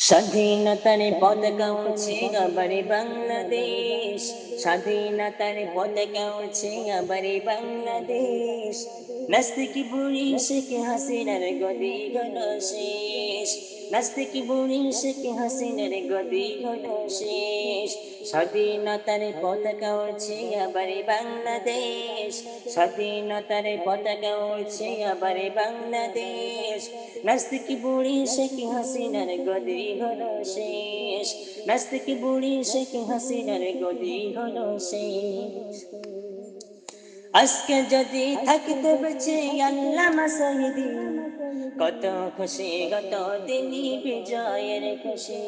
স্বাধীনতার পতাকা উঠছে আবার বাংলাদেশ। স্বাধীনতার পতাকা উঠছে আবার বাংলাদেশ। নাস্তিক বুড়ি শেখে হাসিনার গদি ঘন শেষ। নাস্তিক বুড়ি শেখে হাসিনার গদি ঘন শেষ। স্বাধীনতার পতাকা উঠছে আবার বাংলাদেশ। স্বাধীনতার পতাকা উঠছে আবার বাংলাদেশ। নাস্তিক বুড়ি শেখ হাসিনার গদি হলো শেষ। নাস্তিক বুড়ি শেখ হাসিনার গদি হলো শেষ। আজকে যদি থাকতে বেঁচে আল্লাহ শহীদি কত খুশি কত দিনই বিজয়ের খুশি।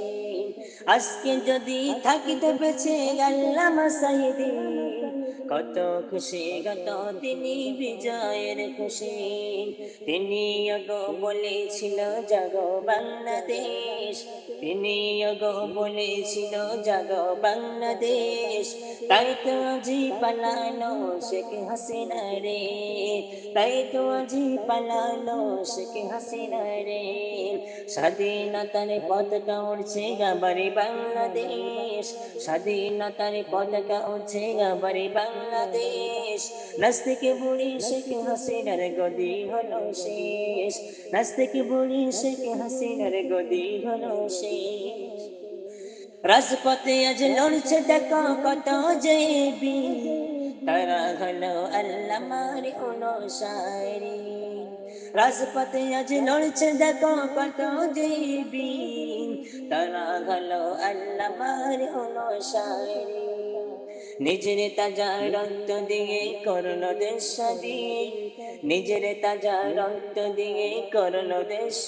আজকে যদি থাকিতে বেঁচে গেলাম শহীদি কত খুশি গত তিনি বিজয়ের খুশি। তিনি বলেছিল, জাগ বাংলাদেশ। তিনি বলেছিল, জাগ বাংলাদেশ। তাই তো আজি পালানো শেখ হাসিনা রে। তাই তো আজি পালানো শেখ হাসিনা রে। স্বাধীনতার পতাকা উড়ছে গাবারে বাংলাদেশ। স্বাধীনতার পতাকা উড়ছে গাবারে বাংলাদেশ। নাস্তিকে বুড়ি শেখ হাসিনার গদি হলো শেষ। নাস্তিকে বুড়ি শেখ হাসিনার গদি হলো শেষ। রাজপথে আজ লড়ছে দেখো কত জেবি তারা হলো আল্লামার অনুসারী। রাজপথে আজ লড়ছে দেখো কত জেবি তারা হলো আল্লামার অনুসারী। নিজের তাজা রক্ত দিয়ে করল দেশ স্বাধীন। নিজের তাজা রক্ত দিয়ে করল দেশ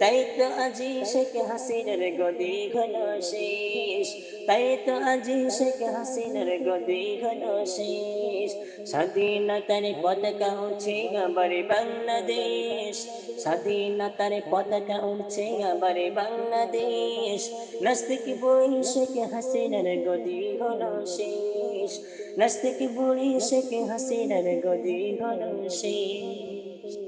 তাই তো আজি শেখ হাসিনার গদি ঘন শেষ। তাই তো আজি শেখ হাসিনার গদি ঘন শেষ। স্বাধীনতার পতাকা উঠছে আবার বাংলাদেশ। স্বাধীনতার পতাকা উঠছে আবার বাংলাদেশ। নাস্তিক বই শেখ হাসিনার গদি ঘন শেষ। নাস্তিক বই শেখ হাসিনার গদি ঘন শেষ